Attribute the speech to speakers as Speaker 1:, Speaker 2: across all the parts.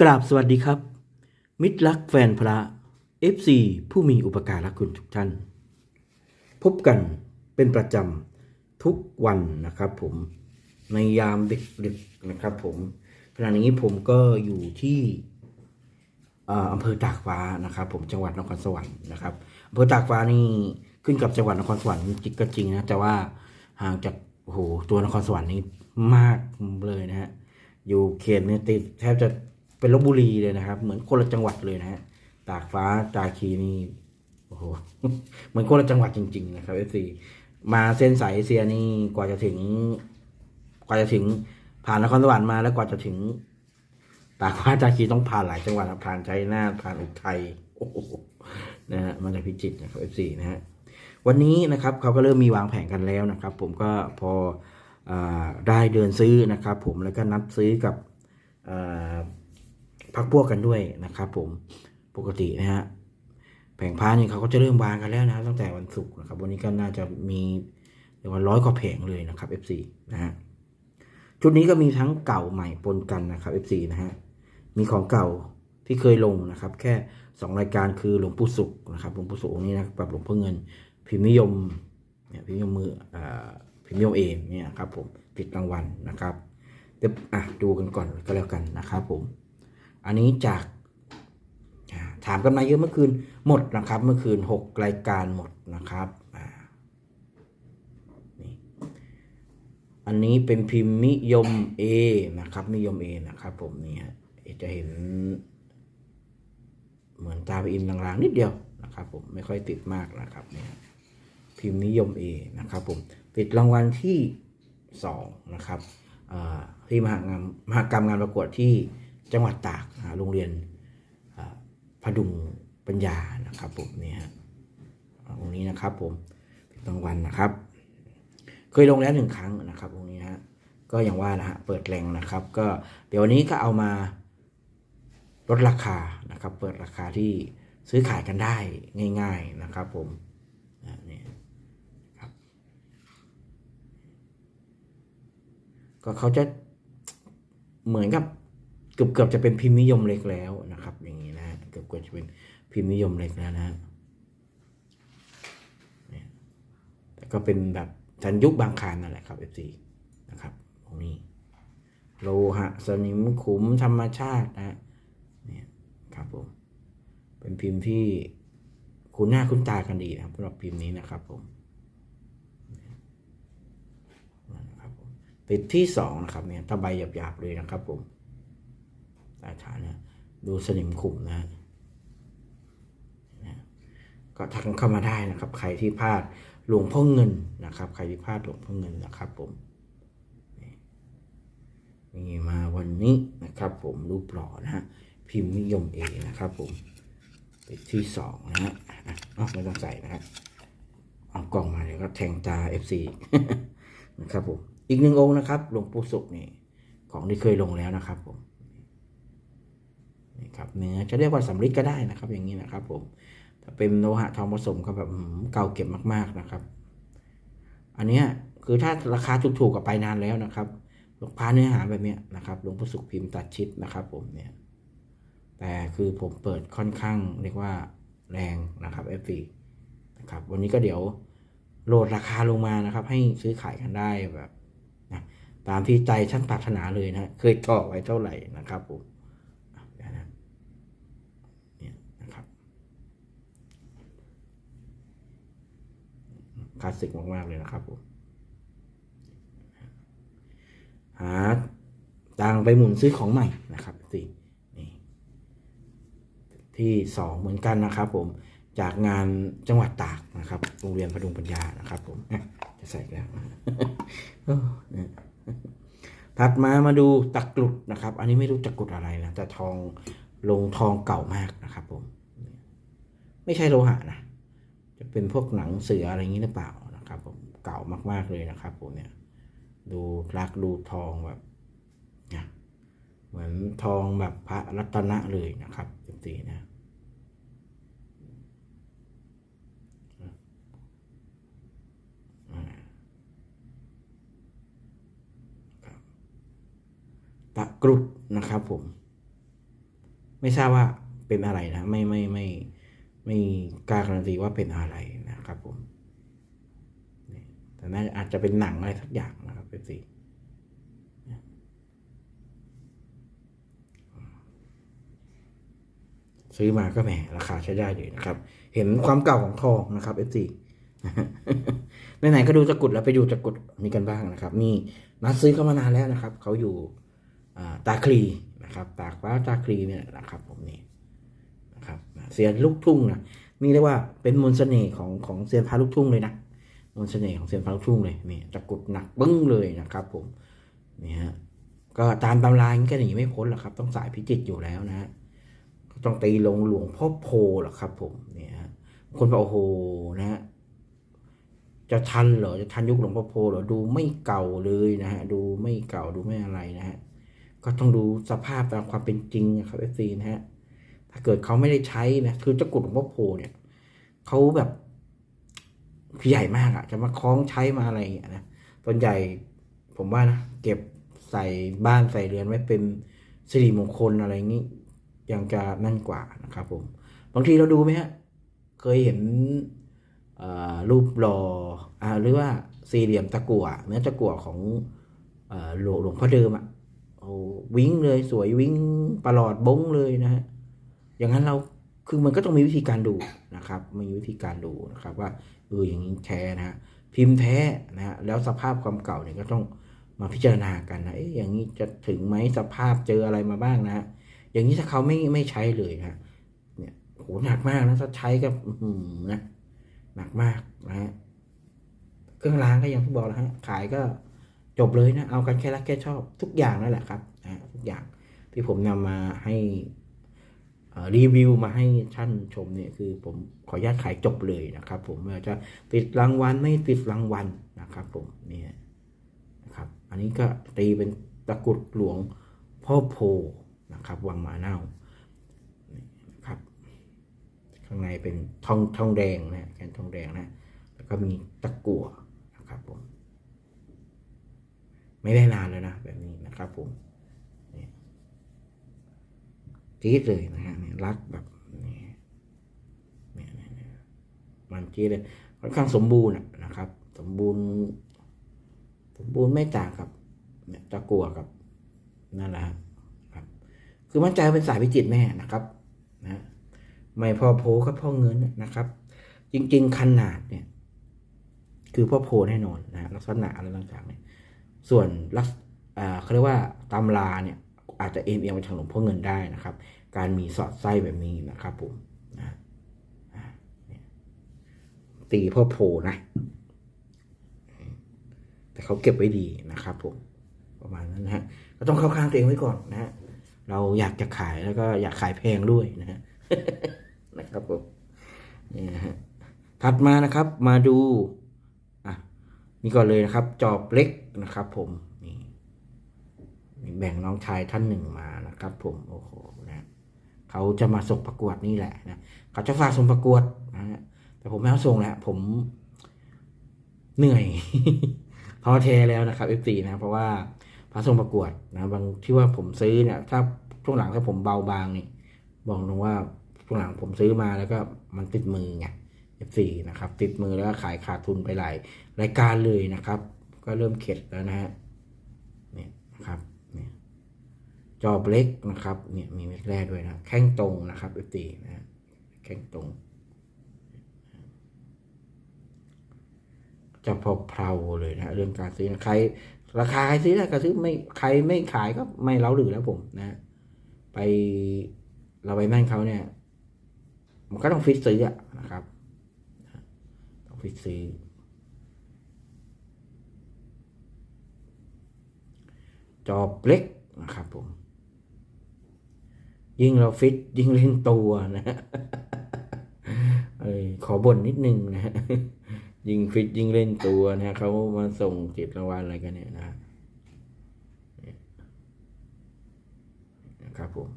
Speaker 1: กราบสวัสดีครับ มิตรรักแฟนพระ FC ผู้มีอุปการะคุณทุกท่าน พบกันเป็นประจำทุกวันนะครับผมในยามดึกๆนะครับผมขณะนี้ผมก็อยู่ที่อำเภอตากฟ้านะครับ ผมจังหวัดนครสวรรค์นะครับอำเภอตากฟ้านี่ขึ้นกับจังหวัดนครสวรรค์จริงก็จริงนะแต่ว่าห่างจากโอ้โหตัวนครสวรรค์นี่มากเลยนะฮะอยู่เขตเนี่ยติดแทบจะ เป็นลบบุรีเลยนะครับ เหมือนคนละจังหวัดเลยนะฮะตากฟ้าตาคีนี่โอ้โหเหมือนคนละจังหวัดจริง ๆ นะครับเอฟซีมาเส้นสายเอเชียนี่กว่าจะถึง กว่าจะถึงผ่านนครสวรรค์มาแล้วกว่าจะถึง ตากฟ้าตาคีต้องผ่านหลายจังหวัดครับผ่านชัยนาทผ่านอุทัยโอ้โหนะฮะมาจากพิจิตรนะครับ F4 นะฮะวันนี้นะครับเขาก็เริ่มมีวางแผนกันแล้วนะครับ ผมก็พออได้เดินซื้อนะครับ ผมแล้วก็นัดซื้อกับ พักพวกกันด้วยนะครับ ผมปกตินะฮะแผงพ้านี่เขาก็จะเริ่มวางกันแล้วนะตั้งแต่วันศุกร์นะครับ วันนี้ก็น่าจะมีเรียกว่าร้อยกว่าแผงเลยนะครับ F4 นะฮะชุดนี้ก็มีทั้งเก่าใหม่ปนกันนะครับ F4 นะฮะมีของเก่าที่เคยลงนะครับ แค่ 2 รายการคือหลวงปู่สุขนะครับหลวงปู่สุของค์นี้นะกับหลวงพ่อเงิน พิมพ์นิยมเนี่ยพิมพ์นิยมมืออ่าพิมพ์นิยมเองเนี่ยครับผมติดรางวัลนะครับเดี๋ยวอะดูกันก่อนก็แล้วกันนะครับผม อันนี้จากถามกันมาเยอะเมื่อคืนหมดนะครับ เมื่อคืน 6 รายการหมดนะครับนี่อันนี้เป็นพิมพ์นิยม A นะครับนิยม A นะครับ ผมนี่ฮะจะเห็น เหมือนตาไปอินลางๆนิดเดียวนะครับ ผมไม่ค่อยติดมากนะครับเนี่ยพิมพ์นิยม A นะครับ ผมติดรางวัลที่2นะครับที่มหางานมหากรรมงานประกวดที่ จังหวัดตากโรงเรียนพดุงปัญญานะครับผมนี่ฮะตรงนี้นะครับผมติดรางวัลนะครับ เคยลงแล้วหนึ่งครั้งนะครับตรงนี้ฮะก็อย่างว่านะฮะเปิดแรงนะครับ ก็เดี๋ยววันนี้ก็เอามาลดราคานะครับ เปิดราคาที่ซื้อขายกันได้ง่าย ๆนะครับ ผมนี่ครับ ก็เขาจะเหมือนกับ เกือบเกือบจะเป็นพิมพ์นิยมเล็กแล้วนะครับ อย่างนี้นะเกือบเกือบจะเป็นพิมพ์นิยมเล็กแล้วนะฮะแต่ก็เป็นแบบทันยุคบางคานนั่นแหละครับ F4 นะครับตรงนี้โลหะสนิมขุมธรรมชาตินะเนี่ยครับผมเป็นพิมพ์ที่คุ้นหน้าคุ้นตากันดีนะครับสำหรับพิมพ์นี้นะครับผมนะครับผมติดที่สองนะครับเนี่ยตะใบหยาบๆเลยนะครับผม ใต้ฐานนี่ยดูสนิมขุมนะฮะก็ทักเข้ามาได้นะครับ ใครที่พลาดหลวงพ่อเงินนะครับ ใครที่พลาดหลวงพ่อเงินนะครับ ผมมีมาวันนี้นะครับ ผมรูปหล่อนะฮะพิมพ์นิยมเอนะครับ ผมติดที่สองนะฮะอะเอไม่ต้องใส่นะครับเอากล่องมาเดี๋ยวก็แทงตา FC นะครับผมอีกหนึ่งองค์นะครับหลวงปู่สุขนี่ของที่เคยลงแล้วนะครับผม นี่ครับเนื้อจะเรียกว่าสำริดก็ได้นะครับ อย่างนี้นะครับ ผมถ้าเป็นโลหะทองผสมก็แบบเก่าเก็บมากๆนะครับ อันเนี้ยคือถ้าราคาถูกๆกับไปนานแล้วนะครับหลวงพ้าเนื้อหาแบบเนี้ยนะครับหลวงพ่อสุขพิมพ์ตัดชิดนะครับ ผมเนี่ย แต่คือผมเปิดค่อนข้างเรียกว่าแรงนะครับ F4 นะครับ วันนี้ก็เดี๋ยวโหลดราคาลงมานะครับ ให้ซื้อขายกันได้แบบนะตามที่ใจท่านปรารถนาเลยนะ เคยต่อไว้เท่าไหร่นะครับผมอะเดี๋ยวนะเนี่ยนะครับ ค ลาสสิกมากๆเลยนะครับผมหาตังไปหมุนซื้อของใหม่นะครับสี่นี่ที่สองเหมือนกันนะครับ ผมจากงานจังหวัดตากนะครับ โรงเรียนพดุงปัญญานะครับ ผมจะใส่แล้วถัดมามาดูตะกรุดนะครับ อันนี้ไม่รู้ตะกรุดอะไรนะแต่ทองลงทองเก่ามากนะครับ ผม ไม่ใช่โลหะนะ เป็นพวกหนังเสืออะไรอย่างนี้หรือเปล่านะครับผมเก่ามาก ๆเลยนะครับผมเนี่ยดูรักดูทองแบบเนี่ยเหมือนทองแบบพระรัตนะเลยนะครับจริงๆนะอ่าครับตะกรุดนะครับผม ไม่ทราบว่าเป็นอะไรนะ ไม่ไม่ไม่ไม่ ไม่กล้าการันตีว่าเป็นอะไรนะครับผมแต่น่าอาจจะเป็นหนังอะไรสักอย่างนะครับเป็นสีซื้อมาก็แหมราคาใช้ได้เลยนะครับ เห็นความเก่าของทองนะครับ F4 ไหนๆก็ดูตะกุดแล้วไปดูตะกุดนี้กันบ้างนะครับ นี่นัดซื้อเข้ามานานแล้วนะครับ เขาอยู่อ่าตาคลีนะครับ ตากฟ้าตาคลีเนี่ยนะครับผมนี่ เสียนลูกทุ่งนะนี่เรียกว่าเป็นมนต์เสน่ห์ของของเซียนพาลูกทุ่งเลยนะมนต์เสน่ห์ของเซียนพาลูกทุ่งเลยนี่ตะกุดหนักบึ้งเลยนะครับผมนี่ฮะก็ตามตำราอย่างนี้ก็หนีไม่พ้นหรอกครับ ต้องสายพิจิตอยู่แล้วนะฮะก็ต้องตีลงหลวงพ่อโพหรอกครับ ผมเนี่ยฮะคนบอกโอ้โหนะฮะจะทันเหรอจะทันยุคหลวงพ่อโพเหรอดูไม่เก่าเลยนะฮะดูไม่เก่าดูไม่อะไรนะฮะก็ต้องดูสภาพตามความเป็นจริงนะครับเอฟซีนะฮะ ถ้าเกิดเขาไม่ได้ใช้นะคือตะกุดหลวงพ่อโพเนี่ยเขาแบบใหญ่มากอะจะมาคล้องใช้มาอะไรอย่างเงี้ยนะส่วนใหญ่ผมว่านะเก็บใส่บ้านใส่เรือนไว้เป็นสิริมงคลอะไรอย่างนี้ยังจะนั่นกว่านะครับผมบางทีเราดูไหมฮะเคยเห็นรูปหล่ออหรือว่าสี่เหลี่ยมตะกั่วเนื้อตะกั่วของหลวงพ่อเดิมอะโอ้วิ่งเลยสวยวิ่งประหลอดบงเลยนะฮะ อย่างนั้นเราคือมันก็ต้องมีวิธีการดูนะครับ มีวิธีการดูนะครับว่าเอออย่างนี้แท้นะฮะพิมพ์แท้นะฮะแล้วสภาพความเก่าเนี่ยก็ต้องมาพิจารณากันนะเอ๊ะอย่างนี้จะถึงไหมสภาพเจออะไรมาบ้างนะฮะอย่างนี้ถ้าเขาไม่ไม่ใช้เลยนะเนี่ยโหหนักมากนะถ้าใช้ก็อื้อหือนะหนักมากนะฮะเครื่องล้างก็อย่างที่บอกแล้วฮะขายก็จบเลยนะเอากันแค่รักแค่ชอบทุกอย่างนั่นแหละครับนะทุกอย่างที่ผมนำมาให้ รีวิวมาให้ท่านชมเนี่ยคือผมขออนุญาตขายจบเลยนะครับ ผมไม่ว่าจะติดรางวัลไม่ติดรางวัลนะครับผมเนี่ยนะครับ อันนี้ก็ตีเป็นตะกรุดหลวงพ่อโพนะครับวังหมาเน่านะครับ ข้างในเป็นทองทองแดงนะแกนทองแดงนะแล้วก็มีตะกั่วนะครับผมไม่ได้นานเลยนะแบบนี้นะครับผมนี่ จี๊ดเลยนะฮะนี่รักแบบนี่มันจี๊ดเลยค่อนข้างสมบูรณ์นะครับ สมบูรณ์ สมบูรณ์ไม่ต่างกับเนี่ยตะกัวกับนั่นแหละครับครับ คือมั่นใจเป็นสายพิจิตแน่นะครับนะไม่พอโพก็พ่อเงินนะครับ จริง ๆ ขนาดเนี่ย คือพ่อโพแน่นอนนะลักษณะอะไรต่างๆเนี่ยส่วนลักษอ่าเขาเรียกว่าตำราเนี่ย อาจจะเอ็นเอียงไปทางหลวงพ่อเงินได้นะครับ การมีสอดไส้แบบนี้นะครับผมนะอ่าเนี่ยตีพ่อโพนะ แต่เขาเก็บไว้ดีนะครับผมประมาณนั้นนะฮะก็ต้องเข้าข้างตัวเองไว้ก่อนนะฮะเราอยากจะขายแล้วก็อยากขายแพงด้วยนะฮะนะครับผมนี่นะฮะถัดมานะครับมาดูอะนี่ก่อนเลยนะครับ จอบเล็กนะครับ ผม แบ่งน้องชายท่านหนึ่งมานะครับ ผมโอ้โหนะเขาจะมาส่งประกวดนี่แหละนะเขาจะฝากส่งประกวดนะฮะแต่ผมไม่เอาส่งแล้วผมเหนื่อยท้อแท้แล้วนะครับ F4 นะเพราะว่าพระส่งประกวดนะบางที่ว่าผมซื้อเนี่ย ถ้าช่วงหลังถ้าผมเบาบางนี่บอกตรงว่าช่วงหลังผมซื้อมาแล้วก็มันติดมือไง F4 นะครับ ติดมือแล้วก็ขายขาดทุนไปหลายรายการเลยนะครับ ก็เริ่มเข็ดแล้วนะฮะเนี่ยนะครับเนี่ย จอบเล็กนะครับเนี่ยมีเม็ดแร่ด้วยนะแข้งตรงนะครับ F4 นะฮะแข้งตรงจะพอเพลาเลยนะเรื่องการซื้อนะใคร ราคาใครซื้อได้ก็ซื้อไม่ใครไม่ขายก็ไม่เล้าหรือแล้วผมนะ ไปเราไปนั่นเขาเนี่ย มันก็ต้องฟิตซื้ออะนะครับต้องฟิตซื้อจอบเล็กนะครับผม ยิ่งเราฟิตยิ่งเล่นตัวนะอขอบ่นนิดนึงนะฮะยิ่งฟิตยิ่งเล่นตัวนะฮะเขามาส่งติดรางวัลอะไรกันเนี่ยนะฮะนะครับผม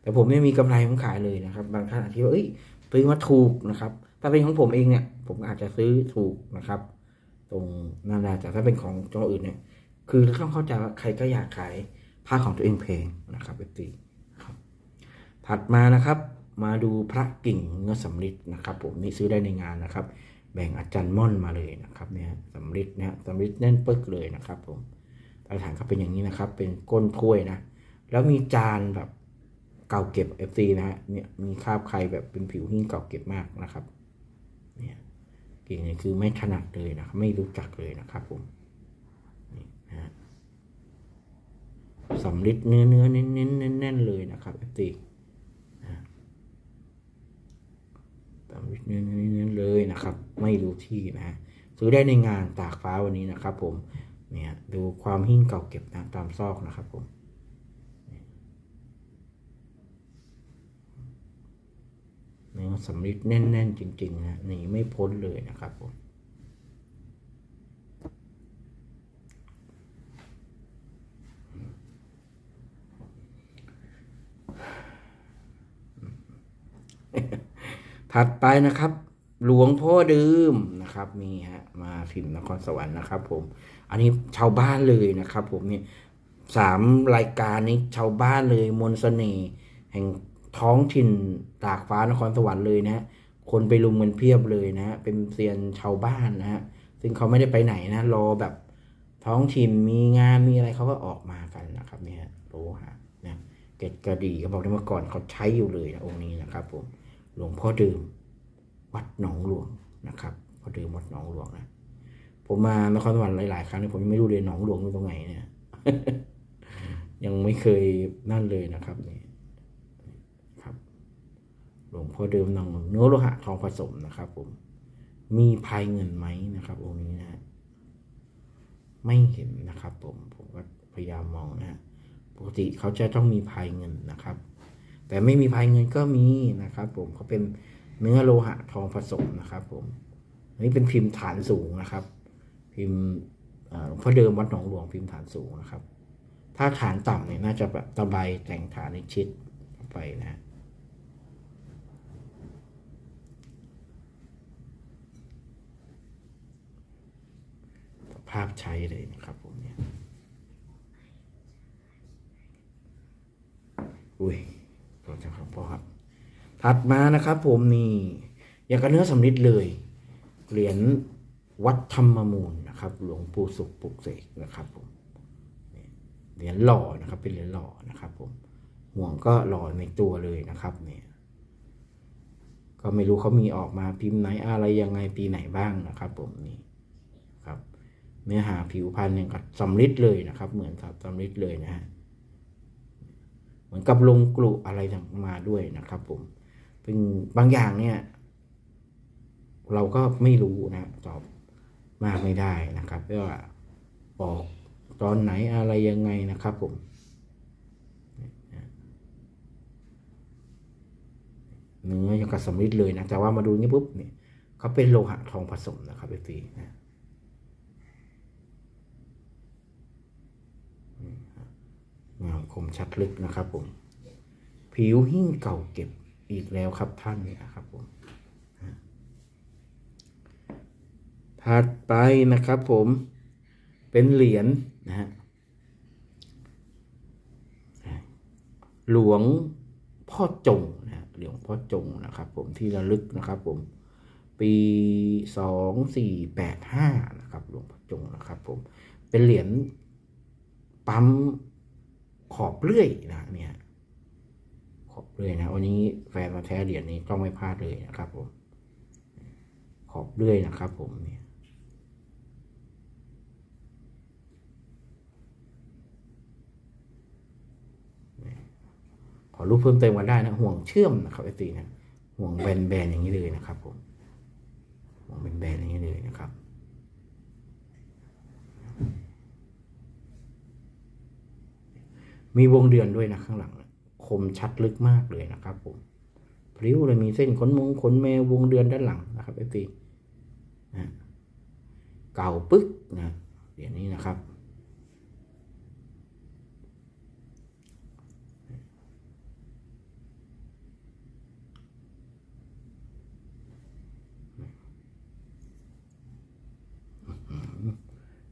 Speaker 1: แต่ผมไม่มีกำไรผมขายเลยนะครับ บางท่านอาจจะว่าเอ้ยซื้อมาถูกนะครับ ถ้าเป็นของผมเองเนี่ย ผมอาจจะซื้อถูกนะครับ ตรงนั่นแหละแต่ถ้าเป็นของเจ้าอื่นเนี่ย คือต้องเข้าใจว่าใครก็อยากขายผ้าของตัวเองแพงนะครับเอฟตี ถัดมานะครับ มาดูพระกิ่งเนื้อสำริดนะครับ ผมนี่ซื้อได้ในงานนะครับ แบ่งอาจารย์ม่อนมาเลยนะครับเนี่ยสำริดเนี่ยสำริดแน่นปึกเลยนะครับ ผมตาฐานก็เป็นอย่างนี้นะครับ เป็นก้นถ้วยนะ แล้วมีจานแบบเก่าเก็บ FC นะฮะเนี่ยมีคราบใครแบบเป็นผิวหิ้งเก่าเก็บมากนะครับเนี่ยกิ่งเนี่ยคือไม่ถนัดเลยนะครับไม่รู้จักเลยนะครับผมนี่นะฮะสำริดเนื้อเนื้อเน้นเน้นแน่นแน่นเลยนะครับ FC ตามวิทย์เน้นๆเลยนะครับ ไม่รู้ที่นะซื้อได้ในงานตากฟ้าวันนี้นะครับ ผมเนี่ยดูความหิ้งเก่าเก็บนะตามซอกนะครับผมเนื้อสำริดแน่น ๆ จริง ๆ นะหนีไม่พ้นเลยนะครับผม ถัดไปนะครับ หลวงพ่อเดิมนะครับมีฮะมาพิมพ์นครสวรรค์นะครับ ผม อันนี้ชาวบ้านเลยนะครับ ผมเนี่ยสามรายการนี้ชาวบ้านเลยมนต์เสน่ห์แห่งท้องถิ่นตากฟ้านครสวรรค์เลยนะฮะคนไปลุมกันเพียบเลยนะ เป็นเซียนชาวบ้านนะฮะซึ่งเขาไม่ได้ไปไหนนะ รอแบบท้องถิ่นมีงานมีอะไรเขาก็ออกมากันนะครับเนี่ยโลหะเนี่ยเกตกระดีเขาบอกได้เมื่อก่อนเขาใช้อยู่เลยนะองค์นี้นะครับผม หลวงพ่อเดิมวัดหนองหลวงนะครับพ่อเดิมวัดหนองหลวงนะผมมานครสวรรค์หลายๆครั้งเนี่ยผมยังไม่รู้เลยหนองหลวงอยู่ตรงไหนเนี่ยยังไม่เคยนั่นเลยนะครับนี่ครับ หลวงพ่อเดิมหนองเนื้อโลหะทองผสมนะครับ ผม มีภายเงินไหมนะครับ องค์นี้นะฮะไม่เห็นนะครับ ผมผมก็พยายามมองนะฮะปกติเขาจะต้องมีภายเงินนะครับ แต่ไม่มีภายเงินก็มีนะครับ ผมเขาเป็นเนื้อโลหะทองผสมนะครับ ผมอันนี้เป็นพิมพ์ฐานสูงนะครับ พิมพ์หลวงพ่อเดิมวัดหนองหลวงพิมพ์ฐานสูงนะครับ ถ้าฐานต่ำเนี่ยน่าจะแบบตะไบแต่งฐานในชิดไปนะฮะภาพใช้เลยนะครับผมเนี่ย อุ้ย ขอเจ้าครับพ่อครับ ถัดมานะครับ ผมนี่อย่างกับเนื้อสำริดเลย เหรียญวัดธรรมมูลนะครับ หลวงปู่สุขปลุกเสกนะครับผมเหรียญหล่อนะครับ เป็นเหรียญหล่อนะครับ ผมห่วงก็หล่อในตัวเลยนะครับเนี่ยก็ไม่รู้เขามีออกมาพิมพ์ไหนอะไรยังไงปีไหนบ้างนะครับ ผมนี่ครับ เนื้อหาผิวพรรณอย่างกับสำริดเลยนะครับ เหมือนกับสำริดเลยนะฮะ เหมือนกับลงกลุอะไรมาด้วยนะครับ ผมเป็นบางอย่างเนี่ย เราก็ไม่รู้นะตอบมากไม่ได้นะครับว่าบอกตอนไหนอะไรยังไงนะครับผมเนื้อยังกับสำริดเลยนะแต่ว่ามาดูนี่ปุ๊บเนี่ยเขาเป็นโลหะทองผสมนะครับเอฟีนะ งาม คมชัดลึกนะครับผม ผิวหิ้งเก่าเก็บอีกแล้วครับท่านนะครับผมถัดไปนะครับผมเป็นเหรียญนะฮะหลวงพ่อจงนะฮะหลวงพ่อจงนะครับ ผมที่ระลึกนะครับ ผม ปีสองสี่แปดห้านะครับ หลวงพ่อจงนะครับ ผม เป็นเหรียญปั๊ม ขอบเลื่อยนะเนี่ยขอบเลื่อยนะวันนี้แฟนมาแท้เหรียญนี้ต้องไม่พลาดเลยนะครับผมขอบเลื่อยนะครับ ผมเนี่ยขอรูปเพิ่มเติมกันได้นะ ห่วงเชื่อมนะครับไอตีนะห่วงแบนๆอย่างนี้เลยนะครับ ผมห่วงแบนๆอย่างนี้เลยนะครับ มีวงเดือนด้วยนะข้างหลัง คมชัดลึกมากเลยนะครับผมพริ้วเลยมีเส้นขนมงขนแมววงเดือนด้านหลังนะครับเอฟซีเก่าปึ๊กนะเดี๋ยวนี้นะครับ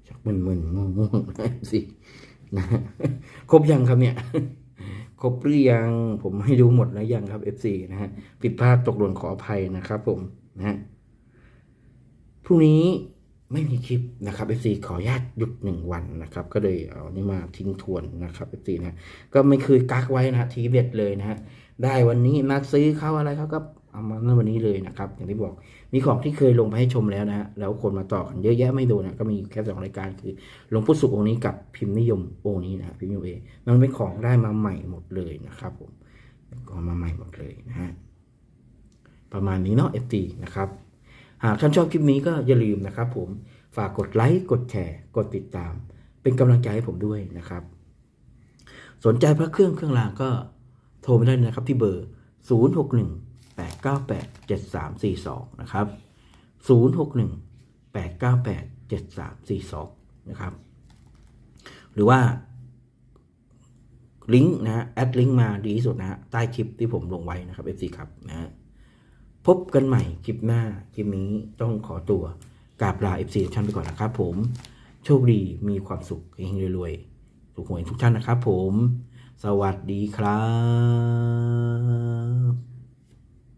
Speaker 1: ชักมึนๆง่วงๆสิ นะครบยังครับเนี่ย ครบหรือยัง ผมให้ดูหมดแล้วยังครับ FC นะฮะ ผิดพลาดตกหล่นขออภัยนะครับผมนะฮะ พรุ่งนี้ไม่มีคลิปนะครับ FC ขออนุญาตหยุดหนึ่งวันนะครับ ก็เลยเอานี่มาทิ้งทวนนะครับ FC นะฮะก็ไม่เคยกักไว้นะฮะทีเด็ดเลยนะฮะ ได้วันนี้นัดซื้อเข้าอะไรเขาก็ เอามาเมื่อวันนี้เลยนะครับ อย่างที่บอกมีของที่เคยลงไปให้ชมแล้วนะฮะแล้วคนมาต่อกันเยอะแยะไม่ดนนะก็มีแค่สองรายการคือหลวงพุทธสุของค์นี้กับพิมพ์นิยมองค์นี้นะพิมพ์นิยมเอมันเป็นของได้มาใหม่หมดเลยนะครับผมของมาใหม่หมดเลยนะฮะประมาณนี้เนาะ FT นะครับหากท่านชอบคลิปนี้ก็อย่าลืมนะครับ ผมฝากกดไลค์กดแชร์กดติดตาม เป็นกำลังใจให้ผมด้วยนะครับ สนใจพระเครื่องเครื่องรางก็โทรไปได้นะครับที่เบอร์ 061 987342 นะครับ 061 898 7342 นะครับ หรือว่า ลิงก์นะฮะแอดลิงก์มาดีที่สุดนะฮะใต้คลิปที่ผมลงไว้นะครับ FC ครับนะฮะพบกันใหม่คลิปหน้า คลิปนี้ต้องขอตัวกราบลา FC ทุกท่านไปก่อนนะครับผม โชคดีมีความสุขเฮงรวยๆถูกหวยทุกท่านนะครับผม สวัสดีครับ